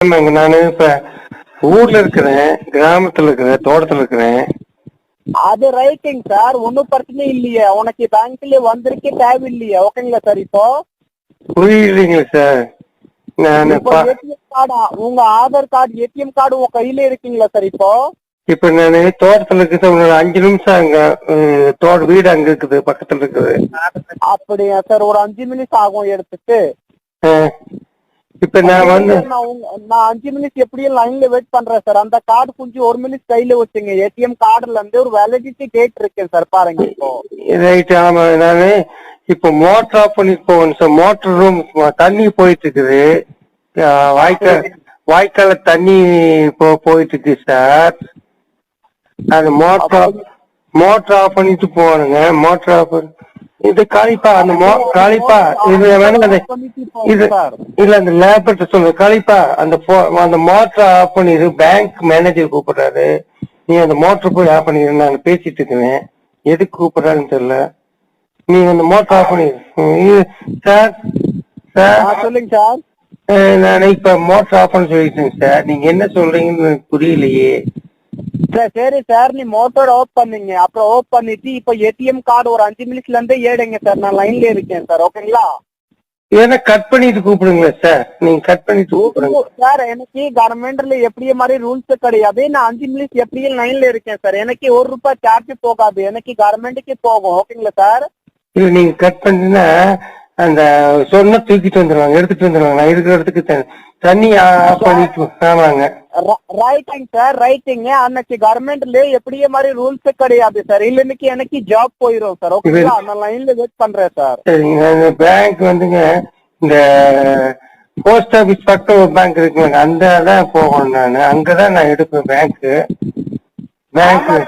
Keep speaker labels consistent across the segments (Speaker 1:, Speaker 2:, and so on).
Speaker 1: ஆமாங்க நான் இப்ப ஊர்ல இருக்கிறேன் கிராமத்துல இருக்கிறேன் தோட்டத்துல இருக்கிறேன்
Speaker 2: அது ரைட்டிங் சார். ஒன்றும் பிரச்சனை இல்லையே. உனக்கு பேங்க்ல வந்திருக்கே தேவையில்லையே. ஓகேங்களா சார் இப்போ?
Speaker 1: புரியலைங்களா சார். நான்
Speaker 2: இப்போ ஏடிஎம் கார்டு? உங்க ஆதார் கார்டு ஏடிஎம் கார்டு உங்க கையில இருக்கீங்களா சார் இப்போ?
Speaker 1: இப்ப நான் தோட்டத்துல இருக்குது. ஒரு அஞ்சு நிமிஷம் அங்க அஹ், தோட்ட வீடு அங்க இருக்குது பக்கத்துல இருக்குது.
Speaker 2: அப்படியா சார். ஒரு அஞ்சு நிமிஷம் ஆகும் எடுத்துட்டு.
Speaker 1: அஹ், இப்ப நான் வந்து
Speaker 2: நான் அஞ்சு நிமிஷம் எப்படியும் லைன்ல வெயிட் பண்றேன் சார் அந்த கார்டு கொஞ்சம் ஒரு மினிட் கையில வச்சுங்க. ஏடிஎம் கார்டுல இருந்து ஒரு வேலிடிட்டி டேட் இருக்கு சார் பாருங்க இப்போ.
Speaker 1: ரைட் ஆமா. நானு இப்ப மோட்டர் ஆஃப் பண்ணிட்டு போகணும் சார் மோட்டர் ரூம் தண்ணி போயிட்டு இருக்குது வாய்க்கால் வாய்க்கால தண்ணி போயிட்டு இருக்கு சார் அது மோட்டர் மோட்டர் ஆஃப் பண்ணிட்டு போகணுங்க. மோட்டர் ஆஃப் இது காளிப்பா அந்த மோ காளிப்பா இது வேணா அந்த இது இல்ல அந்த லேபர்ட்ட சொல்லு காளிப்பா அந்த அந்த மோட்டர் ஆஃப் பண்ணிடு பேங்க் மேனேஜர் கூப்பிடுறாரு. நீ அந்த மோட்டர் போய் ஆஃப் பண்ணிடு நான் பேசிட்டு இருக்கிறேன். எதுக்கு கூப்பிடுறாருன்னு தெரியல. நீ அந்த மோட்டர் ஆஃப் இது சார் சார்.
Speaker 2: சொல்லுங்க சார்.
Speaker 1: நான் இப்ப மோட்டர் ஆஃப் பண்ண சொல்லிட்டேன் சார். நீங்க என்ன சொல்றீங்கன்னு புரியலையே.
Speaker 2: சார் சரி சார் நீ மோட்டர் ஆஃப் பண்ணீங்க. அப்புறம் ஆஃப் பண்ணிட்டு இப்போ ஏடிஎம் கார்டு ஒரு அஞ்சு நிமிஷத்துல இருந்தே ஏடுங்க சார். நான் லைன்ல இருக்கேன் சார் ஓகேங்களா
Speaker 1: ஏன்னா கட் பண்ணிட்டு கூப்பிடுங்களேன் சார். நீங்க கட் பண்ணிட்டு கூப்பிடுங்க.
Speaker 2: சார் எனக்கு கவர்மெண்ட்ல எப்படி மாதிரி ரூல்ஸ் கிடையாது. நான் அஞ்சு நிமிஷம் எப்படியும் லைன்ல இருக்கேன் சார். எனக்கு ஒரு ரூபாய் சார்ஜ் போகாது. எனக்கு கவர்மெண்ட்டுக்கு போகும் ஓகேங்களா சார்?
Speaker 1: இல்ல நீங்க கட் பண்ணினா அந்த சொன்ன தூக்கிட்டு வந்துருவாங்க எடுத்துட்டு வந்துருவாங்க. நான் இருக்கிற இடத்துக்கு தண்ணி ஆஃப் பண்ணிட்டு ஆமாங்க
Speaker 2: ரைட்டிங் சார் ரைட்டிங் அன்னைக்கு கவர்மெண்ட்ல எப்படியே மாதிரி ரூல்ஸ் கிடையாது சார் இல்லைன்னைக்கு எனக்கு ஜாப் போயிடும் சார். ஓகேங்களா நான் லைன்ல வெயிட் பண்றேன் சார்
Speaker 1: பேங்க் வந்துங்க இந்த போஸ்ட் ஆபீஸ் பக்கம் ஒரு பேங்க் இருக்குங்க. அந்த தான் போகணும் நான். அங்கதான் நான் எடுப்பேன் பேங்க்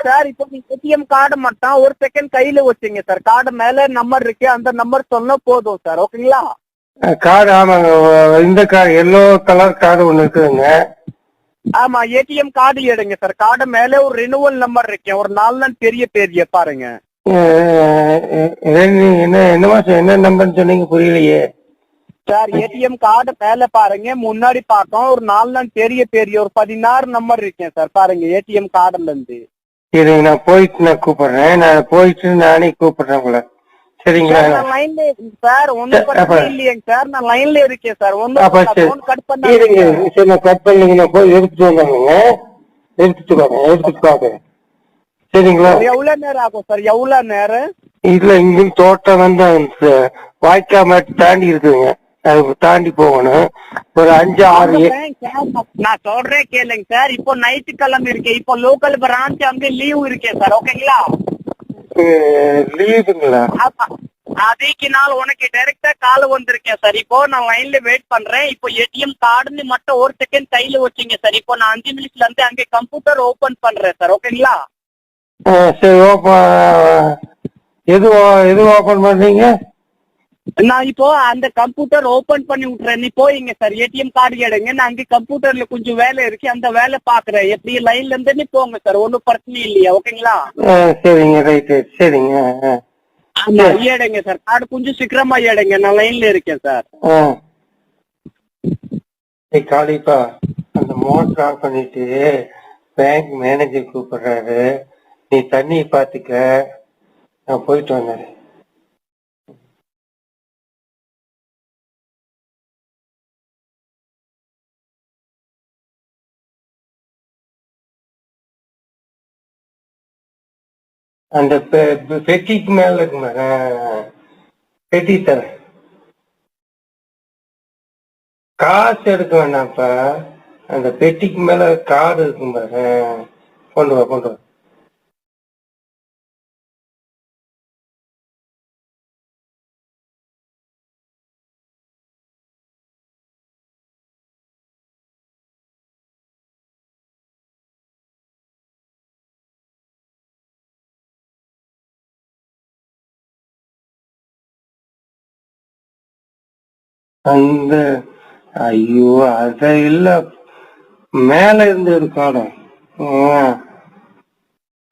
Speaker 2: சார் இப்போ நீங்க ஏடிஎம் கார்டு மட்டும் ஒரு செகண்ட் கையில வச்சுங்க சார் கார்டு மேல நம்பர் இருக்கு அந்த நம்பர் சொன்னா போதும் சார் ஓகேங்களா
Speaker 1: கார்டு ஆமாங்க. இந்த கார்டு எல்லோ கலர் கார்டு ஒண்ணு இருக்குதுங்க.
Speaker 2: ஆமா ஏடிஎம் கார்டு எடுங்க சார். கார்டு மேல ஒரு ரினுவல் நம்பர் இருக்கு ஒரு நாலு நாள் பெரிய பெரிய பாருங்க.
Speaker 1: என்ன என்ன மாசம் என்ன நம்பர்னு சொன்னீங்க புரியலையே.
Speaker 2: சார் ஏடிஎம் கார்டு மேல பாருங்க. முன்னாடி பார்த்தோம். ஒரு நாலு நாள் பெரிய பெரிய ஒரு பதினாறு நம்பர் இருக்கேன் சார். பாருங்க ஏடிஎம் கார்டுல இருந்து
Speaker 1: இது நான் போயிட்டு நான் கூப்பிடுறேன். நான் போயிட்டு நானே கூப்பிடுறேன் உங்களை. சரிங்களா?
Speaker 2: சார், நான் லைன்ல சார் ஒண்ணும்
Speaker 1: சரி,
Speaker 2: பிரச்சனை இல்லையேங்க சார் நான் லைன்ல இருக்கேன் சார். போன் கட்
Speaker 1: இருங்க
Speaker 2: பண்ணாதீங்க
Speaker 1: சரி நான் கட் பண்ணீங்க நான் போய் எடுத்துட்டு வந்தாங்க எடுத்துட்டு வாங்க எடுத்துட்டு சரிங்களா?
Speaker 2: எவ்வளவு நேரம் ஆகும் சார்? எவ்வளவு நேரம்?
Speaker 1: இல்ல இங்கிருந்து தோட்டம் வந்து வாய்க்கா மாட்டு தாண்டி இருக்குதுங்க. அது தாண்டி போகணும். ஒரு அஞ்சு ஆறு
Speaker 2: நான் சொல்றேன் கேளுங்க சார். இப்போ நைட்டு கிளம்பி இருக்கேன் இப்போ லோக்கல் பிரான்ச் அங்க லீவ் இருக்கேன் சார். ஓகேங்களா
Speaker 1: லீவுங்களா.
Speaker 2: அதுக்கு நாள் உனக்கு டைரக்டா கால் வந்திருக்கேன் சார் இப்போ நான் லைன்ல வெயிட் பண்றேன். இப்போ ஏடிஎம் கார்டுன்னு மட்டும் ஒரு செகண்ட் கையில வச்சுங்க சார் இப்போ நான் அஞ்சு நிமிஷத்துல இருந்து அங்க கம்ப்யூட்டர் ஓபன் பண்றேன் சார் ஓகேங்களா
Speaker 1: சரி ஓப்பன் எது எது ஓபன் பண்றீங்க
Speaker 2: நான் இப்போ அந்த கம்ப்யூட்டர் ஓபன் பண்ணி விட்டுறேன். நீ போயிங்க சார் ஏடிஎம் கார்டு எடுங்க. நான் அங்க கம்ப்யூட்டர்ல கொஞ்சம் வேலை இருக்கு. அந்த வேலை பாக்குறேன் எப்படி லைன்ல இருந்து நீ போங்க சார். ஒன்னும் பிரச்சனை இல்லையா? ஓகேங்களா
Speaker 1: சரிங்க. ரைட்டு சரிங்க.
Speaker 2: ஆமா ஏடுங்க சார். கார்டு கொஞ்சம் சீக்கிரமா ஏடுங்க நான் லைன்ல இருக்கேன் சார்.
Speaker 1: காளிப்பா அந்த மோட்டர் ஆஃப் பண்ணிட்டு பேங்க் மேனேஜர் கூப்பிடுறாரு. நீ தண்ணி பாத்துக்க நான் போயிட்டு வந்தேன் அந்த பெ- பெட்டிக்கு மேல இருக்குமா பெட்டி தரேன் காசு எடுக்க வேண்டாம்ப்பா அந்த பெட்டிக்கு மேல கார்டு இருக்கும் பாரு கொண்டு வா கொண்டு வா. அந்த ஐயோ அத இல்ல. மேல இருந்து ஒரு காடம்.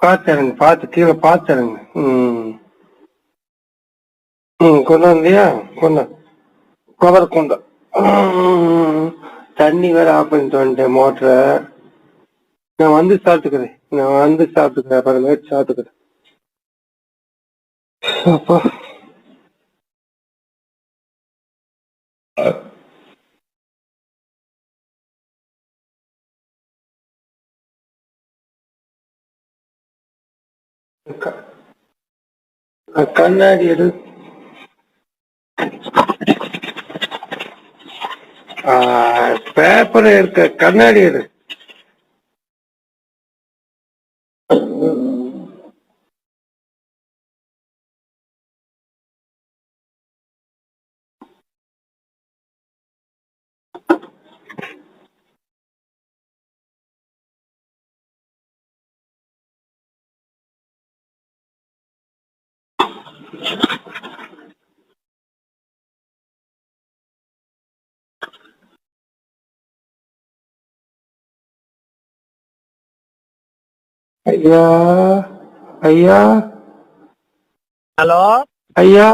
Speaker 1: பாத்துருங்க பாத்து கீழே பாத்துருங்க ம். ம் கொண்டு வந்தியா? கொண்டு கவர் கொண்டு தண்ணி வேற ஆஃப் பண்ணிட்டு வந்துட்டேன் மோட்டரை. நான் வந்து சாப்பிட்டுக்கிறேன் நான் வந்து சாப்பிட்டுக்கிறேன் அப்புறமேட்டு சாப்பிட்டுக்கிறேன் அப்பா. கண்ணாடி எடு. பேப்பர் இருக்க கண்ணாடி எடு. ஐயா ஐயா.
Speaker 2: ஹலோ?
Speaker 1: ஐயா.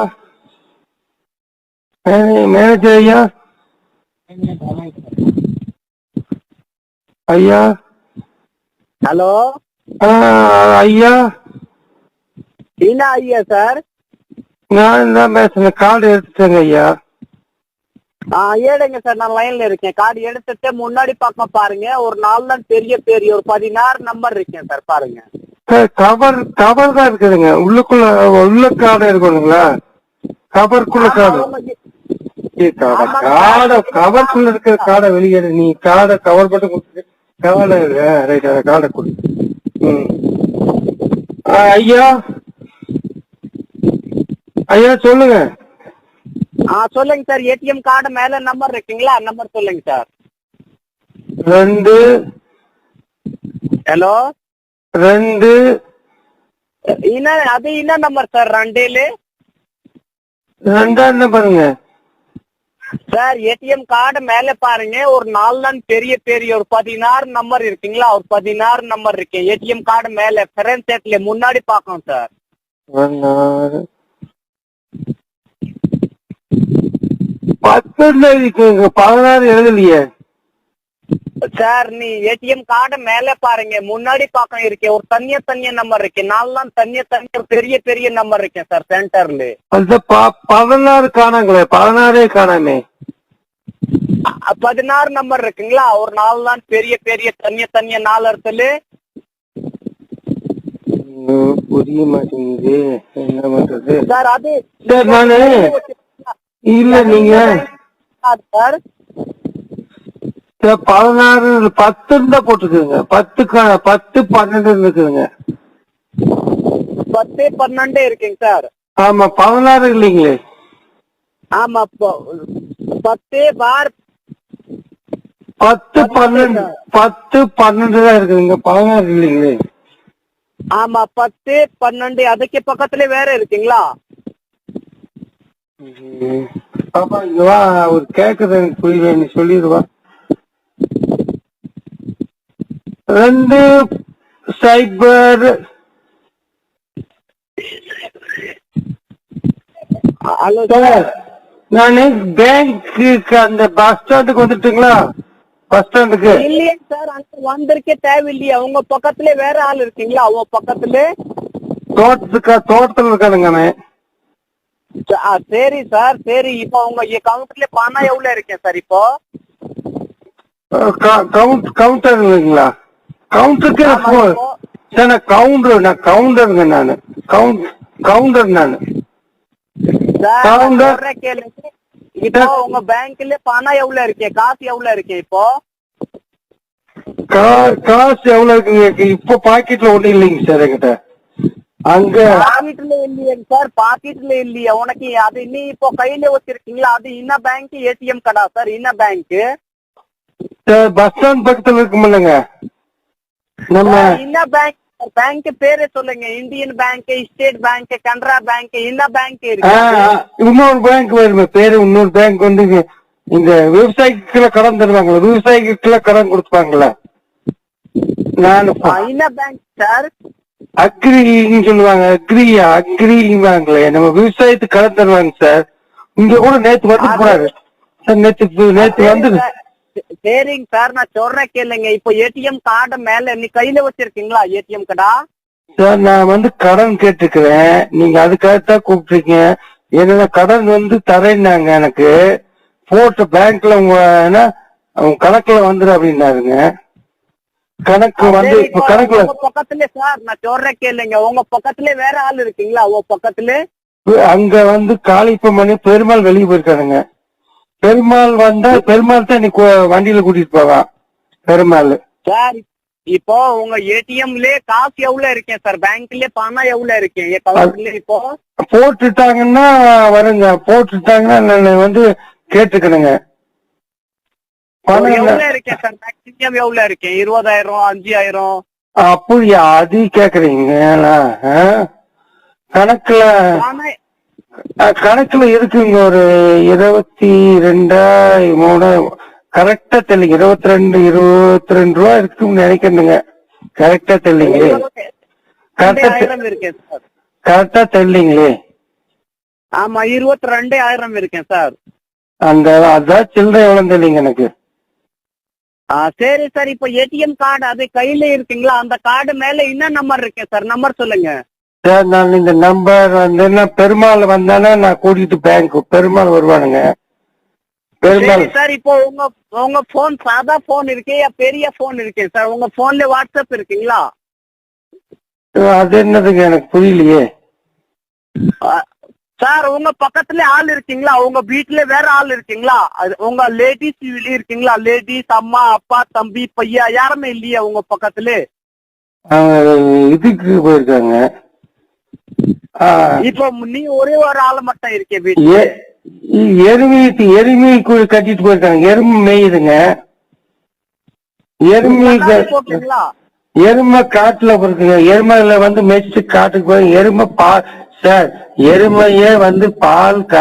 Speaker 1: மேனேஜர் ஐயா. ஐயா.
Speaker 2: ஹலோ?
Speaker 1: ஐயா.
Speaker 2: என்ன ஐயா சார்?
Speaker 1: நான் தான் பேசுறேன். கார்டு எடுத்துட்டேங்க ஐயா.
Speaker 2: ஏடுங்க சார் நான் லைன்ல இருக்கேன். கார்டு எடுத்துட்டு முன்னாடி பக்கம் பாருங்க. ஒரு நாலு தான் பெரிய பெரிய ஒரு பதினாறு நம்பர் இருக்கேன் சார் பாருங்க.
Speaker 1: சார் கவர் கவர் தான் இருக்குதுங்க. உள்ளுக்குள்ள உள்ள கார்டு இருக்கணுங்களா? கவருக்குள்ள கார்டு கார்டை கவருக்குள்ள இருக்கிற கார்டை வெளியேறு நீ கார்டை கவர் கொடுத்து கார்டை ரைட் கார்டை கொடு. ஆ, ஐயா. ஐயா சொல்லுங்க.
Speaker 2: ஆ சொல்லுங்க சார். ஏடிஎம் கார்டு மேல நம்பர் இருக்குங்களா? நம்பர் சொல்லுங்க சார்.
Speaker 1: ரெண்டு
Speaker 2: ஹலோ
Speaker 1: ரெண்டு
Speaker 2: என்ன அது என்ன நம்பர் சார்? ரெண்டேலு?
Speaker 1: ரெண்டாம் நம்பருங்க
Speaker 2: சார் ஏடிஎம் கார்டு மேல பாருங்க. ஒரு நாலு தான் பெரிய பெரிய ஒரு பதினாறு நம்பர் இருக்குங்களா? ஒரு பதினாறு நம்பர் இருக்கு. ஏடிஎம் கார்டு மேல ஃப்ரண்ட் செட்ல முன்னாடி பார்க்கணும் சார்.
Speaker 1: பதினாறு பத்து இருக்குங்க பதினாறு எழுதலையே.
Speaker 2: சார் நீ ஏடிஎம் கார்டு மேல பாருங்க. முன்னாடி பக்கம் இருக்கே. ஒரு தனியா தனியா நம்பர் இருக்கு. நாலாம் தனியா தனியா பெரிய பெரிய நம்பர் இருக்கேன் சார் சென்டர்ல
Speaker 1: அந்த பதினாறு காணாங்களே. பதினாறே காணாமே.
Speaker 2: பதினாறு நம்பர் இருக்குங்களா? ஒரு நாலு தான் பெரிய பெரிய தனியா தனியா நாலு இடத்துல.
Speaker 1: இன்னும் புரிய மாட்டேங்குது. என்ன பண்றது?
Speaker 2: சார் அது
Speaker 1: சார் நானு இல்ல நீங்க
Speaker 2: சார்.
Speaker 1: பதினாறு பத்துன்னு தான் போட்டுக்குதுங்க பத்து பத்து பன்னெண்டு இருக்குதுங்க.
Speaker 2: பத்து பன்னெண்டு இருக்குங்க சார்.
Speaker 1: ஆமா பதினாறு இல்லைங்களே.
Speaker 2: ஆமா பத்து பார்.
Speaker 1: பத்து பன்னெண்டு பத்து பன்னெண்டு தான் இருக்குதுங்க. பதினாறு இல்லைங்களே.
Speaker 2: ஆமா பத்து பன்னெண்டு. அதுக்கு பக்கத்துல வேற இருக்குங்களா.
Speaker 1: பாப்பா இங்க வா ஒரு கேக்குது எனக்கு புரியல நீ சொல்லிடுவா ரெண்டு சைபர்.
Speaker 2: Hello
Speaker 1: sir. நானு பேங்க்கு அந்த பஸ் ஸ்டாண்டுக்கு வந்துட்டுங்களா? பஸ் ஸ்டாண்டுக்கு.
Speaker 2: இல்லையே சார் அங்க வந்திருக்கே தேவையில்லையே. உங்க பக்கத்துல வேற ஆள் இருக்கீங்களா? உங்க பக்கத்துல?
Speaker 1: தோட்டத்துக்கு தோட்டத்துல இருக்கானுங்க அவன்.
Speaker 2: சரி சார் சரி. இப்போ உங்க கவுண்டர்ல பணம் எவ்வளவு இருக்கேன் சார் இப்போ?
Speaker 1: கவுண்ட் கவுண்டர் இல்லைங்களா? கவுண்டருக்கு சார் நான் கவுண்டர் நான் கவுண்டருங்க நானு. கவுண்ட் கவுண்டர் நானு. கவுண்டர்.
Speaker 2: இப்போ உங்க பேங்க்ல பணம் எவ்வளவு இருக்கே? காசு எவ்வளவு இருக்கே இப்போ?
Speaker 1: காசு எவ்வளவு இருக்குங்க? இப்போ பாக்கெட்ல ஒண்ணும் இல்லைங்க சார் என்கிட்ட. அங்க
Speaker 2: பாக்கெட்ல இல்லையே சார் பாக்கெட்ல இல்லையே. உனக்கு அது நீ இப்போ கையில வச்சிருக்கீங்களா? அது என்ன பேங்க் ஏடிஎம் கடா சார் என்ன பேங்க்
Speaker 1: பஸ் ஸ்டாண்ட் பக்கத்துல இருக்குமில்லங்க நம்ம
Speaker 2: என்ன பேங்க் பேங்க் பேரே சொல்லுங்க. Indian bank State bank Canara bank என்ன பேங்க் இருக்கு.
Speaker 1: இன்னொரு பேங்க் வருமே பேரு இன்னொரு பேங்க் வந்து இந்த விவசாயிக்குள்ள கடன் தருவாங்கல்ல விவசாயிக்குள்ள கடன் கொடுப்பாங்கல்ல. நான்
Speaker 2: என்ன பேங்க் சார்
Speaker 1: அக்ரின்னு சொல்லுவாங்க. அக்ரியா அக்ரிவாங்களே நம்ம விவசாயத்துக்கு கடன் தருவாங்க சார். இங்க கூட நேத்து வந்து போறாரு சார் நேத்து நேத்து வந்து
Speaker 2: சரிங்க சார். நான் சொல்றேன் கேளுங்க. இப்போ ஏடிஎம் கார்டு மேல நீ கையில வச்சிருக்கீங்களா? ஏடிஎம் கார்டா
Speaker 1: சார் நான் வந்து கடன் கேட்டுக்கிறேன். நீங்க அதுக்காகத்தான் கூப்பிட்டுருக்கீங்க. என்னோட கடன் வந்து தரேன்னாங்க எனக்கு. போட்டு பேங்க்ல உங்க கணக்குல வந்துரு அப்படின்னாருங்க. கணக்கு வந்து கணக்குல
Speaker 2: பக்கத்துல சார் நான் சொல்றேன் கேளுங்க. உங்க பக்கத்துல வேற ஆள் இருக்கீங்களா? உங்க பக்கத்துல?
Speaker 1: அங்க வந்து காளிப்பம் பண்ணி பெருமாள் வெளியே போயிருக்காருங்க. பெருமாள் வந்தா பெருமாள் தான் நீ வண்டியில கூட்டிட்டு போவான் பெருமாள்.
Speaker 2: சார் இப்போ உங்க ஏடிஎம்ல காசு எவ்வளவு இருக்கேன் சார்? பேங்க்ல பணம் எவ்வளவு இருக்கேன்? இப்போ?
Speaker 1: போட்டுட்டாங்கன்னா வருங்க. போட்டுட்டாங்கன்னா நான் வந்து கேட்டுக்கணுங்க.
Speaker 2: எவ்வளவு இருக்கேன் சார் மேக்ஸிமம் எவ்வளவு இருக்கேன்? இருபதாயிரம் அஞ்சாயிரம்?
Speaker 1: அப்படியா அது கேக்குறீங்க? கணக்குல கணக்குல இருக்குங்க ஒரு இருபத்தி ரெண்டா மூணு கரெக்டா தெரியல இருபத்தி ரெண்டு இருபத்தி ரெண்டு ரூபா இருக்குன்னு நினைக்கிறேங்க கரெக்டா தெரியலீங்களே கரெக்டா கரெக்டா தெரியலீங்களே.
Speaker 2: ஆமா இருபத்தி ரெண்டு ஆயிரம் இருக்கேன் சார்
Speaker 1: அந்த அதான் சில்லறை எவ்வளவு தெரியலங்க எனக்கு.
Speaker 2: சரி சார். இப்போ ஏடிஎம் கார்டு அது கையில இருக்குங்களா? அந்த கார்டு மேல என்ன நம்பர் இருக்கேன் சார் நம்பர் சொல்லுங்க.
Speaker 1: சார் நான் இந்த நம்பர் வந்து பெருமாள் வந்தானே நான் கூட்டிட்டு பேங்க் பெருமாள் வருவானுங்க. பெருமாள்.
Speaker 2: சரி இப்போ உங்க உங்க போன் சாதா போன் இருக்கே பெரிய போன் இருக்கே சார் உங்க போன்ல வாட்ஸ்அப் இருக்குங்களா?
Speaker 1: அது என்னதுங்க? எனக்கு புரியலையே.
Speaker 2: சார் உங்க பக்கத்துல ஆள் இருக்கீங்களா? உங்க வீட்டுல வேற ஆள் இருக்கீங்களா? உங்க லேடிஸ் இருக்கீங்களா? லேடிஸ் அம்மா அப்பா தம்பி பையா யாருமே இல்லையா உங்க பக்கத்துல?
Speaker 1: இதுக்கு போயிருக்காங்க.
Speaker 2: இப்போ நீ ஒரே ஒரு ஆள் மட்டும் இருக்கே வீட்டுல
Speaker 1: எருமை எருமை கட்டிட்டு போயிருக்காங்க. எருமை மேயுதுங்க. எருமை எருமை காட்டுல இருக்குங்க எருமையில வந்து மேய்ச்சிட்டு காட்டுக்கு போய் எருமை பால் சார் எருமையே வந்து பால் கற